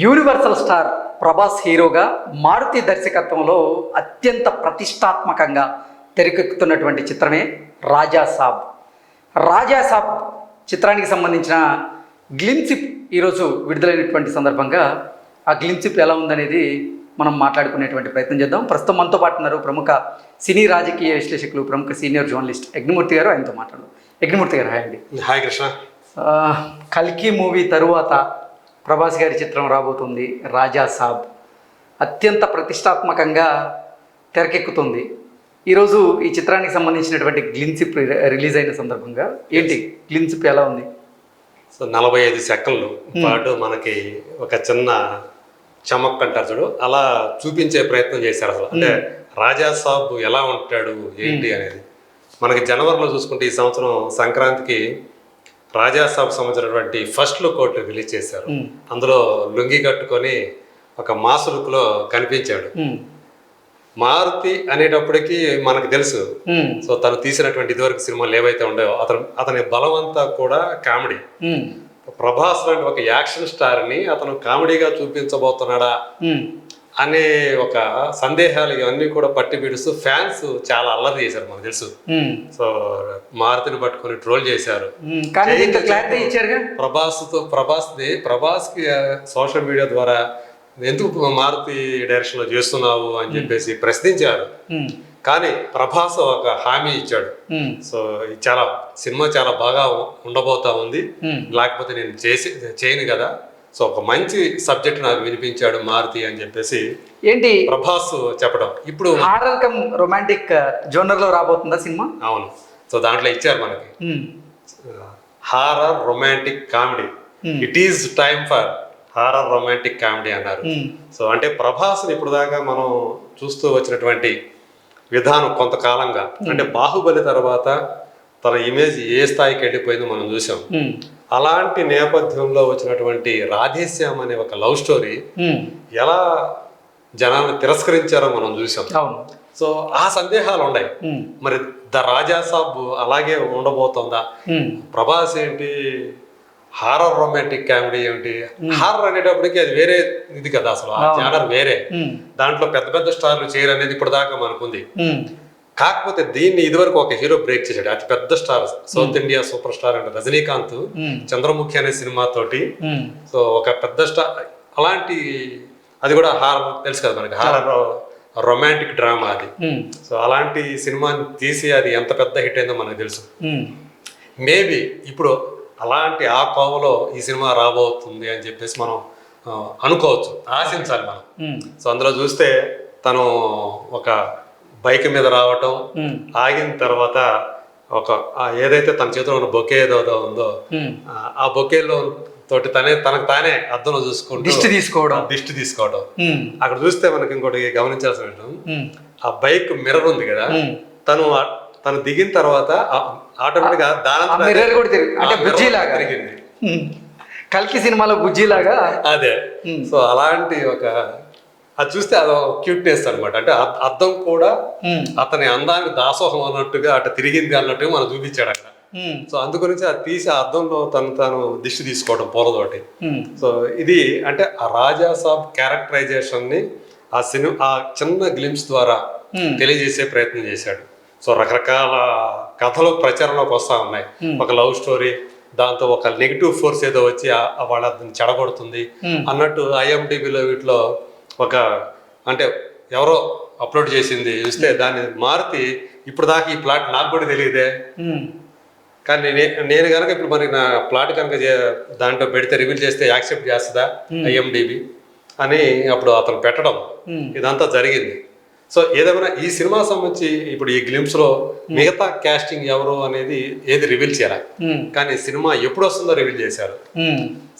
Universal star Prabhas హీరోగా మారుతి దర్శకత్వంలో అత్యంత ప్రతిష్టాత్మకంగా తెరకెక్కుతున్నటువంటి చిత్రమే రాజా సాబ్. రాజా సాబ్ చిత్రానికి సంబంధించిన గ్లిమ్సిప్ ఈరోజు విడుదలైనటువంటి సందర్భంగా ఆ గ్లిమ్సిప్ ఎలా ఉందనేది మనం మాట్లాడుకునేటువంటి ప్రయత్నం చేద్దాం. ప్రస్తుతం మనతో పాటు ఉన్నారు ప్రముఖ సినీ రాజకీయ విశ్లేషకులు ప్రముఖ సీనియర్ జర్నలిస్ట్ యజ్ఞమూర్తి గారు. ఆయనతో మాట్లాడదాం. యజ్ఞమూర్తి గారు హాయ్ అండి. హాయ్ కృష్ణ. కల్కి మూవీ తరువాత ప్రభాస్ గారి చిత్రం రాబోతుంది రాజా సాబ్. అత్యంత ప్రతిష్టాత్మకంగా తెరకెక్కుతుంది. ఈరోజు ఈ చిత్రానికి సంబంధించినటువంటి గ్లిన్సిప్ రిలీజ్ అయిన సందర్భంగా ఏంటి? గ్లిన్సిప్ ఎలా ఉంది? సో నలభై ఐదు సెకండ్లు పాటు మనకి ఒక చిన్న చమక్ అంటారు చూడు అలా చూపించే ప్రయత్నం చేశారు అసలు. అంటే రాజా సాబ్ ఎలా ఉంటాడు ఏంటి అనేది. మనకి జనవరిలో చూసుకుంటే ఈ సంవత్సరం సంక్రాంతికి రాజా సాబ్ సంబంధించినటువంటి ఫస్ట్ లుక్ ఒకటి రిలీజ్ చేశారు. అందులో లుంగి కట్టుకొని ఒక మాస్ లుక్లో కనిపించాడు. మారుతి అనేటప్పటికి మనకు తెలుసు. సో తను తీసినటువంటి ఇదివరకు సినిమాలు ఏవైతే ఉండేవో అతను అతని బలం అంతా కూడా కామెడీ. ప్రభాస్ లాంటి ఒక యాక్షన్ స్టార్ని అతను కామెడీగా చూపించబోతున్నాడా? అనే ఒక సందేహాలు ఇవన్నీ కూడా పట్టి పిడుస్తూ ఫ్యాన్స్ చాలా అల్లరి చేశారు మనకు తెలుసు. సో మారుతిని పట్టుకొని ట్రోల్ చేశారు. దీంట్లో క్లారిటీ ఇచ్చారుగా? ప్రభాస్తో ప్రభాస్ది ప్రభాస్కి సోషల్ మీడియా ద్వారా ఎందుకు మారుతి డైరెక్షన్లో చేస్తున్నావు అని చెప్పేసి ప్రశ్నించారు. కానీ ప్రభాస్ ఒక హామీ ఇచ్చాడు. సో చాలా సినిమా చాలా బాగా ఉండబోతా ఉంది. లేకపోతే నేను చేసి చేయను కదా. సో ఒక మంచి సబ్జెక్ట్ నాకు వినిపించాడు మారుతి అని చెప్పేసి ఏంటి? ప్రభాస్ చెప్పడం. ఇప్పుడు హారర్ కమ్ రొమాంటిక్ జోనర్లో రాబోతుందా సినిమా? అవును. సో దాంట్లో ఇచ్చారు మనకి. Horror romantic comedy. It is time for horror romantic comedy అన్నారు. సో అంటే ప్రభాస్ని ఇప్పుడు దాకా మనం చూస్తూ వచ్చినటువంటి విధానం కొంతకాలంగా. అంటే బాహుబలి తర్వాత తన ఇమేజ్ ఏ స్థాయికి వెళ్ళిపోయిందో మనం చూసాం. అలాంటి నేపథ్యంలో వచ్చినటువంటి రాధేశ్యామ్ అనే ఒక లవ్ స్టోరీ. ఎలా జనాన్ని తిరస్కరించారో మనం చూసాం అవును. సో ఆ సందేహాలు ఉన్నాయి. మరి ద రాజా సాబ్ అలాగే ఉండబోతోందా? ప్రభాస్ ఏంటి? హారర్ రొమాంటిక్ కామెడీ ఏంటి? హారర్ అనేటప్పటికి అది వేరే ఇది కదా అసలు. ఆ జానర్ వేరే. దాంట్లో పెద్ద పెద్ద స్టార్లు చేయరు అనేది ఇప్పుడు దాకా మనకుంది కాకపోతే దీన్ని ఇదివరకు ఒక హీరో బ్రేక్ చేశాడు. అతి పెద్ద star south India super star అంటే రజనీకాంత్ ఉమ్, చంద్రముఖి అనే సినిమాతోటి ఉమ్, సో ఒక పెద్ద స్టార్ అలాంటి అది కూడా హారర్ తెలుసు కదా మనకి హారర్ రొమాంటిక్ డ్రామా అది. సో అలాంటి సినిమాని తీసి అది ఎంత పెద్ద హిట్ అయిందో మనకు తెలుసు. మేబీ ఇప్పుడు అలాంటి ఆ కోవలో ఈ సినిమా రాబోతుంది అని చెప్పేసి మనం అనుకోవచ్చు. ఆశించాలి మనం. సో అందులో చూస్తే తను ఒక బైక్ మీద రావటం ఆగిన తర్వాత ఒక ఏదైతే తన చేతిలో ఉన్న బొకే ఏదో ఉందో. ఆ, బొకేలో తోటి తనే తనకు తానే అద్దంలో చూసుకుంటూ దిష్టి తీసుకోవడం. దిష్టి తీసుకోవడం అక్కడ చూస్తే మనకి ఇంకోటి గమనించాల్సిన విషయం. ఆ బైక్ మిర్రర్ ఉంది కదా. తను తను దిగిన తర్వాత ఆటోమేటిక్గా మిర్రర్ కూడా తిరిగి అంటే ఆ mirror బుజ్జిలాగా. తిరిగింది. ఉమ్. కల్కి సినిమాలో బుజ్జిలాగా. అదే. సో అలాంటి ఒక అది చూస్తే అదో క్యూట్నెస్ అనమాట అంటే అద్- అద్దం కూడా అతని అందానికి దాసోహం అన్నట్టుగా అటు తిరిగింది అన్నట్టుగా మనం చూపించాడు అక్కడ. సో అందుగురించి అది తీసి ఆ అద్దంలో తను తాను దిష్టి తీసుకోవడం పూలతోటి సో ఇది అంటే ఆ రాజా సాబ్ క్యారెక్టరైజేషన్ని ఆ సినిమా ఆ చిన్న గ్లిమ్స్ ద్వారా. తెలియజేసే ప్రయత్నం చేశాడు. సో రకరకాల కథలు ప్రచారంలోకి వస్తా ఉన్నాయి. ఒక లవ్ స్టోరీ దాంతో ఒక నెగిటివ్ ఫోర్స్ ఏదో వచ్చి వాళ్ళ చెడగొడుతుంది. అన్నట్టు ఐఎండిబిలో వీటిలో ఒక అంటే ఎవరో అప్లోడ్ చేసింది చూస్తే దాన్ని మారుతి ఇప్పుడు దాకా ఈ ప్లాట్ నాకు కూడా తెలియదే. ఉమ్, కానీ నేను కనుక ఇప్పుడు మరి నా ప్లాట్ కనుక దాంట్లో పెడితే రివీల్ చేస్తే యాక్సెప్ట్ చేస్తుందా ఐఎండిబి అని అప్పుడు అతను పెట్టడం. ఇదంతా జరిగింది. సో ఏదేమైనా ఈ సినిమా సంబంధించి ఇప్పుడు ఈ గ్లిమ్స్లో మిగతా కాస్టింగ్ ఎవరు అనేది ఏది రివీల్ చేయాలి? కానీ సినిమా ఎప్పుడు వస్తుందో రివీల్ చేశారు.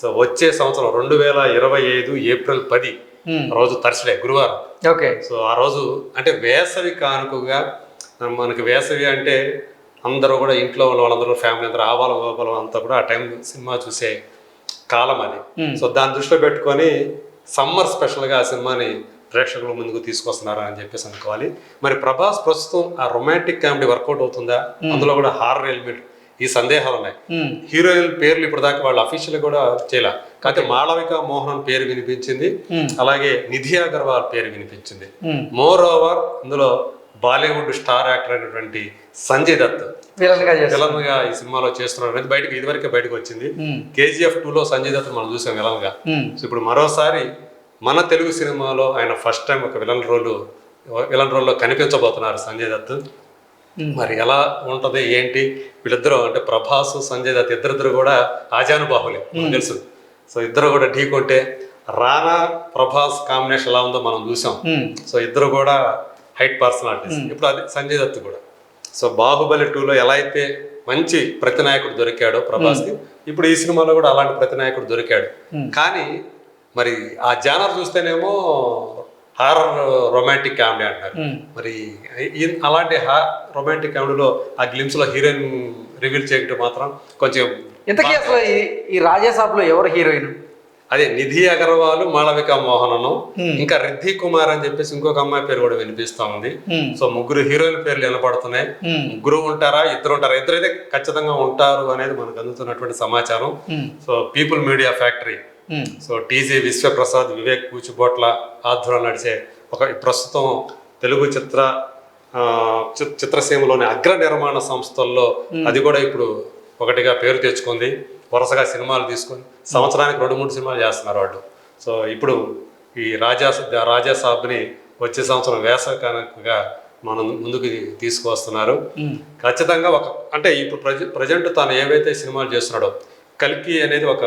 సో వచ్చే సంవత్సరం రెండు వేల ఇరవై ఐదు ఏప్రిల్ పది. రోజు థర్స్డే గురువారం. ఓకే. సో ఆ రోజు అంటే వేసవి కానుకగా మనకి వేసవి అంటే అందరూ కూడా ఇంట్లో వాళ్ళందరూ ఫ్యామిలీ అందరూ ఆవాల గోపాలం అంతా కూడా ఆ టైం సినిమా చూసే కాలం అది. సో దాన్ని దృష్టిలో పెట్టుకొని సమ్మర్ స్పెషల్గా ఆ సినిమాని ప్రేక్షకుల ముందుకు తీసుకొస్తున్నారా అని చెప్పేసి అనుకోవాలి. మరి ప్రభాస్ ప్రస్తుతం ఆ రొమాంటిక్ కామెడీ వర్కౌట్ అవుతుందా? అందులో కూడా హారర్ ఎలిమెంట్ ఈ సందేహాలు ఉన్నాయి. హీరోయిన్ పేర్లు ఇప్పుడు దాకా వాళ్ళు అఫీషియల్ కూడా చేయలే. కాకపోతే మాళవిక మోహన్ పేరు వినిపించింది. అలాగే నిధి అగర్వాల్ పేరు వినిపించింది. మోర్ ఓవర్ ఇందులో బాలీవుడ్ స్టార్ యాక్టర్ అయినటువంటి సంజయ్ దత్ విలన్గా ఈ సినిమాలో చేస్తున్నాడు. అనేది బయటకు ఇదివరకే బయటకు వచ్చింది. కేజీఎఫ్ టూలో సంజయ్ దత్ మనం చూసాం విలన్గా. సో ఇప్పుడు మరోసారి మన తెలుగు సినిమాలో ఆయన ఫస్ట్ టైం ఒక విలన్ రోల్ విలన్ రోల్లో కనిపించబోతున్నారు సంజయ్ దత్. మరి ఎలా ఉంటది ఏంటి? వీళ్ళిద్దరూ అంటే ప్రభాస్ సంజయ్ దత్ ఇద్దరిద్దరు కూడా ఆజానుబాహులే తెలుసు. సో ఇద్దరు కూడా ఢీకొంటే రానా ప్రభాస్ కాంబినేషన్ ఎలా ఉందో మనం చూసాం. సో ఇద్దరు కూడా హైట్ పర్సనాలిటీస్ ఇప్పుడు అది సంజయ్ దత్ కూడా. సో బాహుబలి టూలో ఎలా అయితే మంచి ప్రతినాయకుడు దొరికాడో ప్రభాస్కి ఇప్పుడు ఈ సినిమాలో కూడా అలాంటి ప్రతినాయకుడు దొరికాడు. కానీ మరి ఆ జానర్ చూస్తేనేమో హారర్ రొమాంటిక్ కామెడీ అంటారు. మరి అలాంటి హా రొమాంటిక్ కామెడీలో ఆ గ్లిమ్స్లో హీరోయిన్ రివీల్ చేయటం మాత్రం కొంచెం ఇంతకీ అసలు ఈ- ఈ రాజాసాబ్లో ఎవరు హీరోయిన్? అదే నిధి అగర్వాల్ మాళవిక మోహనను ఇంకా రిద్ధి కుమార్ అని చెప్పేసి ఇంకొక అమ్మాయి పేరు కూడా వినిపిస్తా ఉంది. సో ముగ్గురు హీరోయిన్ పేర్లు వినపడుతున్నాయి. ముగ్గురు ఉంటారా? ఇద్దరు ఉంటారా? ఇద్దరు అయితే ఖచ్చితంగా ఉంటారు అనేది మనకు అందుతున్నటువంటి సమాచారం. So people media factory. So TG Vishwaprasad Vivek Kuchibhotla ఆధ్వర్యంలో నడిచే ఒక ప్రస్తుతం తెలుగు చిత్ర చిత్రసీమలోని అగ్ర నిర్మాణ సంస్థల్లో అది కూడా ఇప్పుడు ఒకటిగా పేరు తెచ్చుకుంది వరుసగా సినిమాలు తీసుకొని సంవత్సరానికి రెండు మూడు సినిమాలు చేస్తున్నారు వాళ్ళు. సో ఇప్పుడు ఈ రాజా రాజా సాబ్ని వచ్చే సంవత్సరం వేసవి కనుకగా మనం ముందుకు తీసుకువస్తున్నారు. ఖచ్చితంగా ఒక అంటే ఇప్పుడు ప్రజ ప్రజెంట్ తాను ఏవైతే సినిమాలు చేస్తున్నాడో కల్కి అనేది ఒక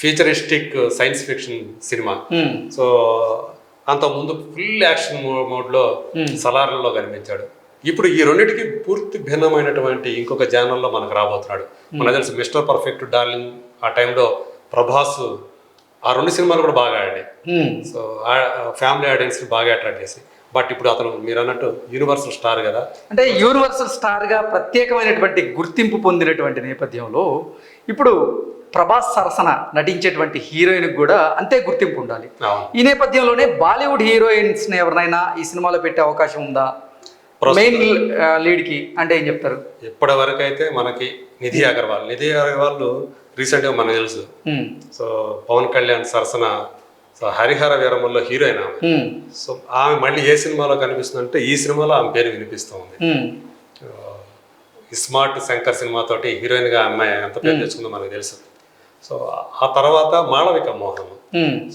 ఫీచరిస్టిక్ సైన్స్ ఫిక్షన్ సినిమా. సో అంత ముందు ఫుల్ యాక్షన్ మోడ్లో సలార్లలో కనిపించాడు. ఇప్పుడు ఈ రెండింటికి పూర్తి భిన్నమైనటువంటి ఇంకొక జానర్లో మనకు రాబోతున్నాడు. మనకు తెలుసు మిస్టర్ పర్ఫెక్ట్ డార్లింగ్ ఆ టైంలో ప్రభాస్ ఆ రెండు సినిమాలు కూడా బాగా ఆడాయి. సో ఫ్యామిలీ ఆడియన్స్ని బాగా అట్రాక్ట్ చేసి. బట్ ఇప్పుడు అతను మీరు అన్నట్టు యూనివర్సల్ స్టార్ కదా. అంటే యూనివర్సల్ స్టార్గా ప్రత్యేకమైనటువంటి గుర్తింపు పొందినటువంటి నేపథ్యంలో ఇప్పుడు ప్రభాస్ సరసన నటించేటువంటి హీరోయిన్ కూడా అంతే గుర్తింపు ఉండాలి. ఈ నేపథ్యంలోనే బాలీవుడ్ హీరోయిన్స్ని ఎవరినైనా ఈ సినిమాలో పెట్టే అవకాశం ఉందా? మెయిన్ లీడ్కి అంటే ఏం చెప్తారు ఇప్పటి వరకు అయితే మనకి నిధి అగర్వాల్ నిధి అగర్వాల్ రీసెంట్గా మనకు తెలుసు. సో పవన్ కళ్యాణ్ సరసన సో హరిహర వీరముల్లో హీరోయిన్ ఆమె. సో ఆమె మళ్ళీ ఏ సినిమాలో కనిపిస్తుందంటే ఈ సినిమాలో ఆమె పేరు వినిపిస్తూ ఉంది. స్మార్ట్ శంకర్ సినిమాతోటి హీరోయిన్గా అమ్మాయి ఎంత పేరు తెచ్చుకుందో మనకు తెలుసు సో ఆ తర్వాత మాళవిక మోహన్.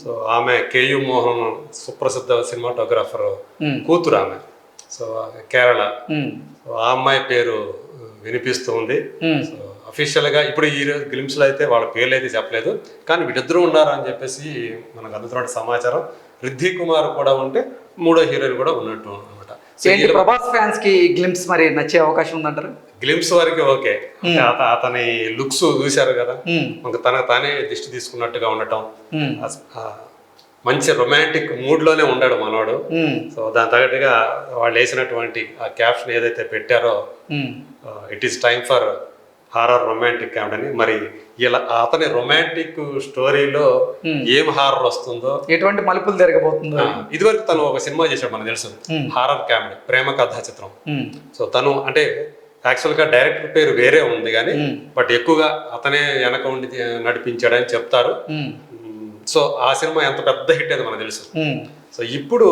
సో ఆమె కేయు మోహన్ సుప్రసిద్ధ సినిమాటోగ్రాఫర్. కూతురు ఆమె సో కేరళ. ఆ అమ్మాయి పేరు వినిపిస్తూ ఉంది. సో అఫీషియల్గా ఇప్పుడు ఈ గ్లిమ్స్లో అయితే వాళ్ళ పేర్లు అయితే చెప్పలేదు. కానీ వీళ్ళిద్దరూ ఉన్నారు అని చెప్పేసి మనకు అందుతున్న సమాచారం. రిద్ధి కుమార్ కూడా ఉంటే మూడో హీరోయిన్ కూడా ఉన్నట్టు అనమాట ప్రభాస్ ఫ్యాన్స్కి గ్లిమ్స్ మరి నచ్చే అవకాశం ఉందంటారు? గ్లిమ్స్ వరకు ఓకే. అతని లుక్స్ చూశారు కదా. తన తానే దిష్టి తీసుకున్నట్టుగా ఉండటం. మంచి రొమాంటిక్ మూడ్లోనే ఉన్నాడు మనోడు. సో దాని తగ్గట్టుగా వాళ్ళు వేసినటువంటి ఆ క్యాప్షన్ ఏదైతే పెట్టారో. It is time for horror romantic comedy మరి ఇలా అతని రొమాంటిక్ స్టోరీలో ఏం హారర్ వస్తుందో? ఎటువంటి మలుపులు తిరగబోతుందో? ఇదివరకు తను ఒక సినిమా చేశాడు మనకు తెలుసు. హారర్ కామెడీ ప్రేమ కథా చిత్రం. సో తను అంటే యాక్చువల్గా డైరెక్టర్ పేరు వేరే ఉంది కానీ బట్ ఎక్కువగా అతనే వెనక ఉండి నడిపించాడని చెప్తారు. సో ఆ సినిమా ఎంత పెద్ద హిట్ అది మనకు తెలుసు. సో ఇప్పుడు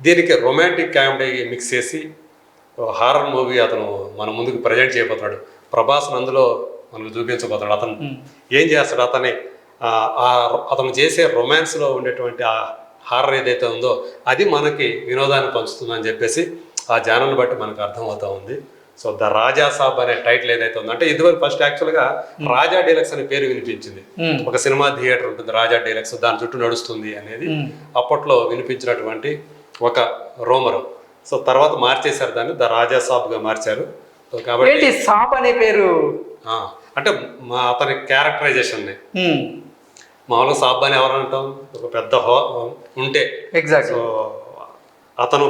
దీనికి రొమాంటిక్ కామెడీ మిక్స్ చేసి హారర్ మూవీ అతను మన ముందుకు ప్రజెంట్ చేయబోతున్నాడు. ప్రభాస్ అందులో మనకు చూపించబోతున్నాడు అతను. ఏం చేస్తాడు అతని? అతను చేసే రొమాన్స్లో ఉండేటువంటి ఆ హారర్ ఏదైతే ఉందో అది మనకి వినోదాన్ని పంచుతుందని చెప్పేసి ఆ జానల్ని బట్టి మనకు అర్థమవుతా ఉంది. సో ద రాజా సాబ్ అనే టైటిల్ ఏదైతే ఉందో అంటే ఇదివరకు ఫస్ట్ యాక్చువల్గా రాజా డీలక్స్ అనే పేరు వినిపించింది. ఒక సినిమా థియేటర్ ఉంటుంది రాజా డీలక్స్ దాని చుట్టూ నడుస్తుంది అనేది అప్పట్లో వినిపించినటువంటి ఒక రోమరు. సో తర్వాత మార్చేశారు దాన్ని ద రాజా సాబ్గా మార్చారు. సో కాబట్టి సాప్ అనే పేరు? అంటే మా అతని క్యారెక్టరైజేషన్ని. ఉమ్. మామూలుగా సాబ్ అని ఎవరు అంటాం? ఒక పెద్ద హో ఉంటే. ఎగ్జాక్ట్ సో అతను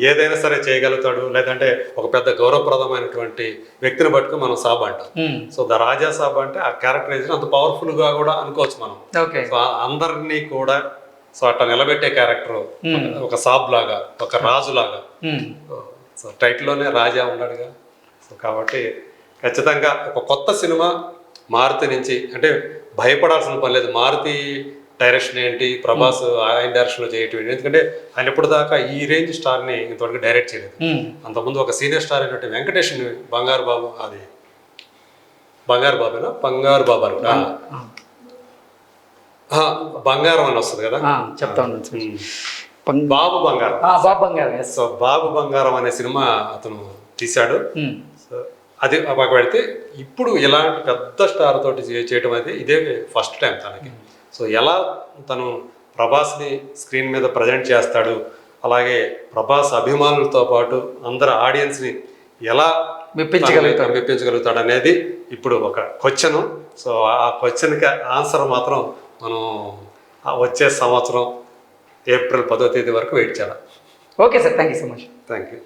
ఏదైనా సరే చేయగలుగుతాడు లేదంటే ఒక పెద్ద గౌరవప్రదమైనటువంటి వ్యక్తిని పట్టుకుని మనం సాబ్ అంటాం. ఉమ్. సో ద రాజా సాబ్ అంటే ఆ క్యారెక్టరైజేషన్ అంత పవర్ఫుల్గా కూడా అనుకోవచ్చు మనం. ఓకే సో అందరినీ కూడా సో అట్లా నిలబెట్టే క్యారెక్టర్ ఒక సాబ్ లాగా ఒక రాజు లాగా ఉమ్. సో టైటిల్లోనే రాజా ఉన్నాడుగా. సో కాబట్టి ఖచ్చితంగా ఒక కొత్త సినిమా మారుతి నుంచి అంటే భయపడాల్సిన పని లేదు. మారుతి డైరెక్షన్ ఏంటి ప్రభాస్ ఆయన డైరెక్షన్లో చేయటం ఏంటి? ఎందుకంటే ఆయన ఎప్పుడు దాకా ఈ రేంజ్ స్టార్ని ఇంతవరకు డైరెక్ట్ చేయలేదు. అంతకుముందు ఒక సీనియర్ స్టార్ అయినట్టు వెంకటేష్ బంగారు బాబు అది బంగారు బాబేనా? బంగారు బాబు అనుకుంటా. బంగారం అని వస్తుంది కదా? ఆ, చెప్తా ఉన్నాను సార్. ఉమ్. పం- బాబు బంగారం. బాబు బంగారు సో బాబు బంగారం అనే సినిమా అతను తీశాడు. సో అది పక్క పెడితే ఇప్పుడు ఇలాంటి పెద్ద స్టార్ తోటి చేయటం అనేది ఇదే ఫస్ట్ టైం తనకి. సో ఎలా తను ప్రభాస్ని స్క్రీన్ మీద ప్రజెంట్ చేస్తాడు అలాగే ప్రభాస్ అభిమానులతో పాటు అందరు ఆడియన్స్ని ఎలా మెప్పించగలుగుతాడు. తనని మెప్పించగలుగుతాడు అనేది ఇప్పుడు ఒక క్వశ్చన్. సో ఆ క్వశ్చన్కి ఆన్సర్ మాత్రం మనం వచ్చే సంవత్సరం ఏప్రిల్ పదో తేదీ వరకు వెయిట్ చేయాలి okay sir thank you so much. Thank you